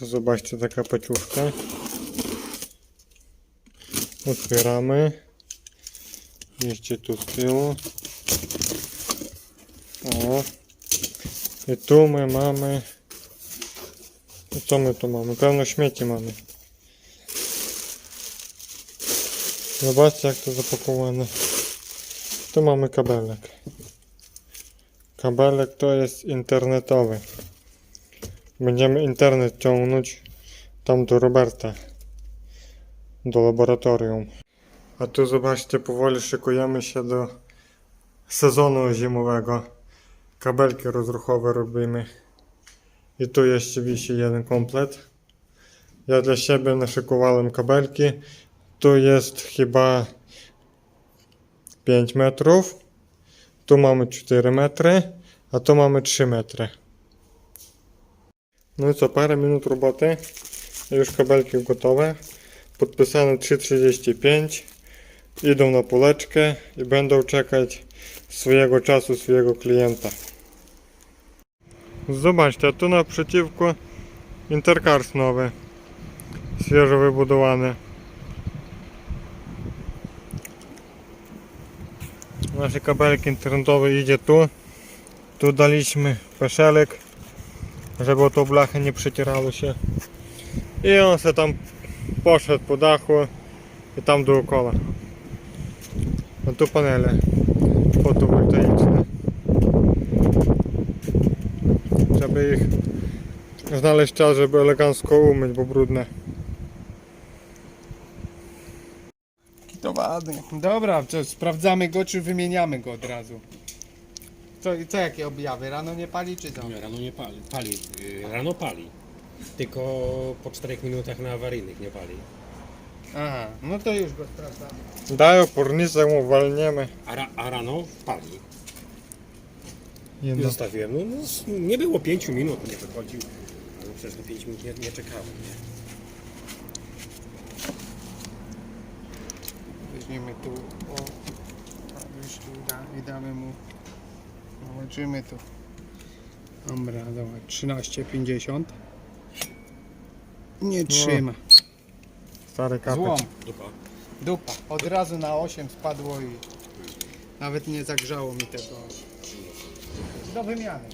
To zobaczcie, taka paciówka. Otwieramy. Jeszcze tu z tyłu. O. I tu my mamy... I co my tu mamy? Pewno śmieci mamy. Zobaczcie jak to zapakowane. Tu mamy kabelek. Kabelek to jest internetowy. Będziemy internet ciągnąć tam do Roberta. Do laboratorium. A tu zobaczcie, powoli szykujemy się do sezonu zimowego. Kabelki rozruchowe robimy. I tu jeszcze wisi jeden komplet. Ja dla siebie naszykowałem kabelki. Tu jest chyba 5 metrów. Tu mamy 4 metry, a tu mamy 3 metry. No i co, parę minut roboty. Już kabelki gotowe. Podpisane 3,35. Idą na poleczkę i będą czekać swojego czasu, swojego klienta. Zobaczcie, a tu naprzeciwko Intercars nowy. Świeżo wybudowany. Nasze kabelek internetowy idzie tu. Tu daliśmy peszelek, żeby to blachę nie przecierało się. I on se tam poszedł po dachu i tam dookoła. A tu panele fotowoltaiczne. Trzeba ich znaleźć czas, żeby elegancko umyć, bo brudne. To ładnie. Dobra, to sprawdzamy go, czy wymieniamy go od razu. Co, co jakie objawy? Rano nie pali, czy co? Nie, rano nie pali. pali. y, Rano pali. Tylko po 4 minutach na awaryjnych nie pali. Aha, no to już go sprawdzamy. Daj opornicę, uwalniemy. A, ra, a rano pali. I Jedno. zostawiłem. No, no, s- nie było 5 minut, nie wychodził. No przecież na 5 minut nie, nie czekałem. Nie? Weźmiemy tu, o, a już tu da, i damy mu, zobaczymy tu. Dobra, dobra, 13,50. Nie trzyma. Stary kapek. Złom, Dupa. dupa. Od razu na 8 spadło i nawet nie zagrzało mi tego. Do wymiany.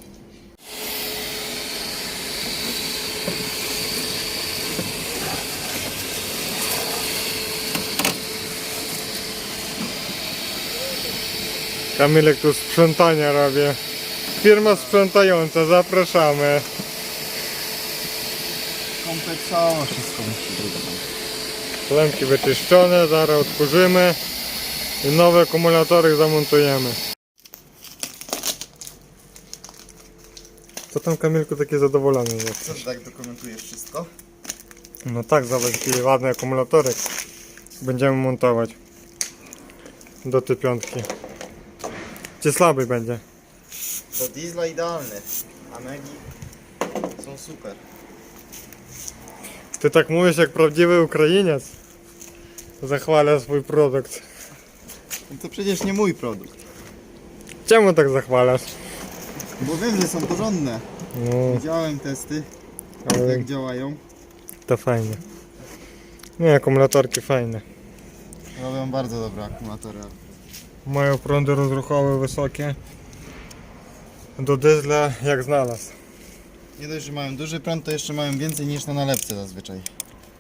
Kamilek tu sprzątania robi. Firma sprzątająca, zapraszamy. Kompleksowo wszystko musi być. Klemki wyczyszczone, zaraz odkurzymy i nowe akumulatory zamontujemy. Co tam Kamilku taki zadowolony jest? Co, że tak dokumentujesz wszystko? No tak, zobacz jaki ładny akumulatorek będziemy montować do tej piątki. Czy słaby będzie? Do diesla idealny, a Megi są super. Ty tak mówisz jak prawdziwy Ukrainiec. Zachwala swój produkt. No to przecież nie mój produkt. Czemu tak zachwalasz? Bo wiem, że są porządne. No, Widziałem testy, ale jak działają. to fajnie. Nie, akumulatorki fajne. Robią bardzo dobre akumulatory. Mają prądy rozruchowe wysokie. Do diesla jak znalazł. Nie dość, że mają duży prąd, to jeszcze mają więcej niż na nalepce zazwyczaj.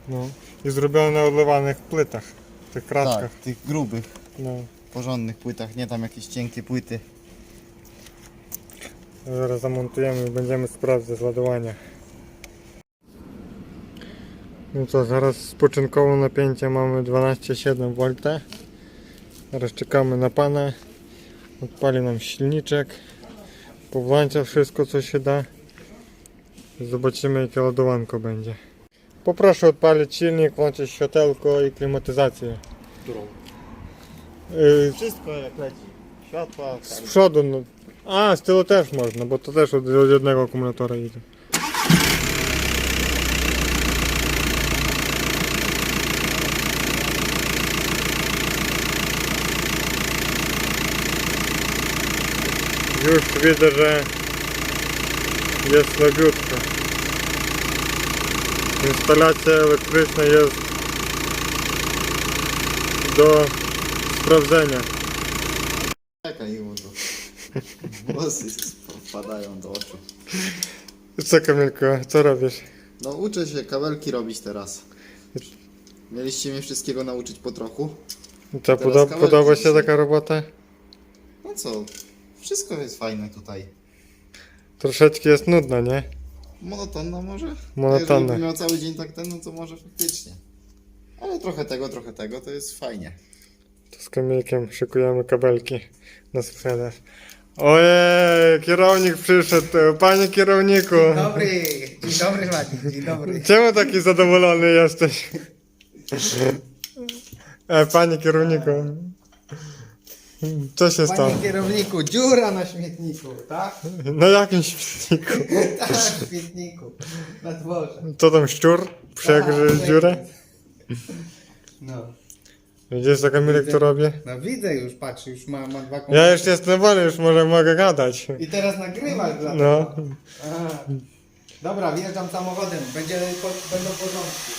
No. I zrobione na odlewanych płytach. Tych kratkach. Tak, tych grubych, No. porządnych płytach, nie tam jakieś cienkie płyty. Zaraz zamontujemy i będziemy sprawdzać ładowania. No co, zaraz spoczynkowe napięcie mamy 12,7 V. Teraz czekamy na pana. Odpali nam silniczek. Powłącza wszystko co się da. Zobaczymy jakie ładowanko będzie. Poproszę odpalić silnik, włączyć światełko i klimatyzację. Którą? Yy, Wszystko jak leci. Światła, z przodu, no. A, z tyłu też można, bo to też od, od jednego akumulatora idzie. Już widzę, że jest słabiutko. Instalacja elektryczna jest do sprawdzenia. Czekaj, Udo. Włosy wpadają do oczu. Co Kamilko, co robisz? No uczę się kabelki robić teraz. Mieliście mnie wszystkiego nauczyć po trochu. Co, poda- kabelki podoba się dzisiaj. taka robota? No co, wszystko jest fajne tutaj. Troszeczkę jest nudna, nie? Monotonna może? Monotonna. Jeżeli miał cały dzień tak ten, no to może faktycznie. Ale trochę tego, trochę tego, to jest fajnie. To z Kamilkiem szykujemy kabelki na sprzedaż. Ojej, kierownik przyszedł, panie kierowniku. Dobry, dzień dobry Maciek, dzień dobry. Czemu taki zadowolony jesteś? E, panie kierowniku. Co się stało? Panie kierowniku, dziura na śmietniku, tak? Na jakim śmietniku? Tak, w śmietniku, na dworze. Co tam szczur? Przegrzy Tak, dziurę? No, Widzisz co Kamilek to robi? no widzę już, patrz, już ma, ma dwa Ja komputery. już jestem wolny, już może mogę gadać. I teraz nagrywasz dla No. Aha. Dobra, wjeżdżam samochodem, będzie, po, będą porządki.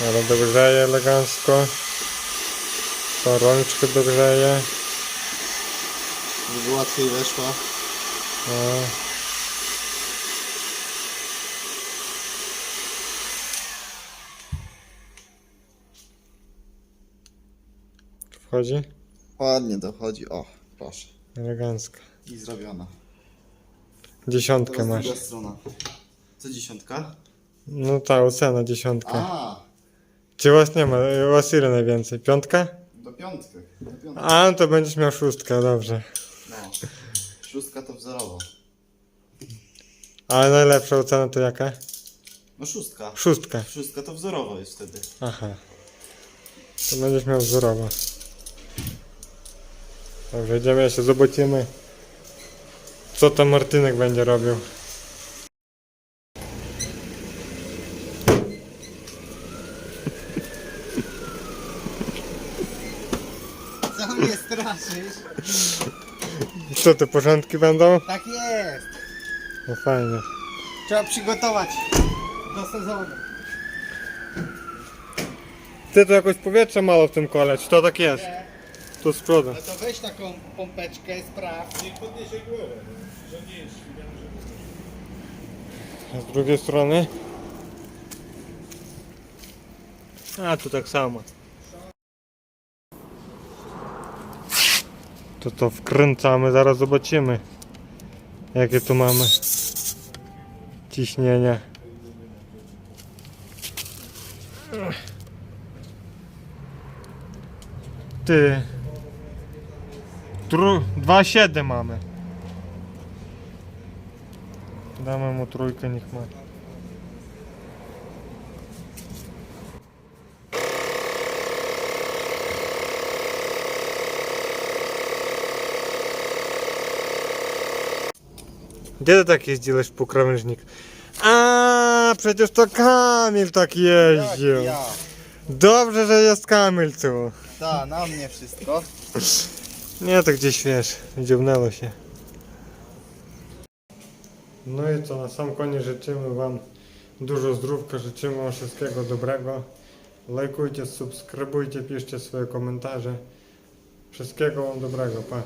Ale dogrzeje elegancko. To rączkę dogrzeje. Żeby łatwiej weszła. No. Wchodzi? Ładnie dochodzi. O, proszę. Elegancko. I zrobiona. Dziesiątkę Teraz masz. druga strona. Co dziesiątka? No ta ocena dziesiątka. A, Czy was nie ma? U Was ile najwięcej? Piątka? Do piątki. Do piątki. A, to będziesz miał szóstkę, dobrze. No. Szóstka to wzorowo. Ale najlepsza ocena to jaka? No szóstka. Szóstka. Szóstka to wzorowo jest wtedy. Aha. To będziesz miał wzorowo. Dobrze, idziemy jeszcze, zobaczymy co tam Martynek będzie robił. Mnie straszysz? Co, te porządki będą? Tak jest. No fajnie. Trzeba przygotować do sezonu. Ty to jakoś powietrze mało w tym kole, czy to tak jest? Tu z przodu. No to weź taką pompeczkę, sprawdź. A z drugiej strony? A, tu tak samo. To to wkręcamy, zaraz zobaczymy jakie tu mamy ciśnienie. Ty. Tru... 2,7 mamy. Damy mu trójkę, niech ma. Gdzie ty tak jeździłeś po krawężnik? A, przecież to Kamil tak jeździł. Ja. Dobrze, że jest Kamil tu. Ta, na mnie wszystko. Nie, to gdzieś wiesz, dziubnęło się. No i co, na sam koniec życzymy Wam dużo zdrówka, życzymy Wam wszystkiego dobrego. Lajkujcie, subskrybujcie, piszcie swoje komentarze. Wszystkiego Wam dobrego, pa.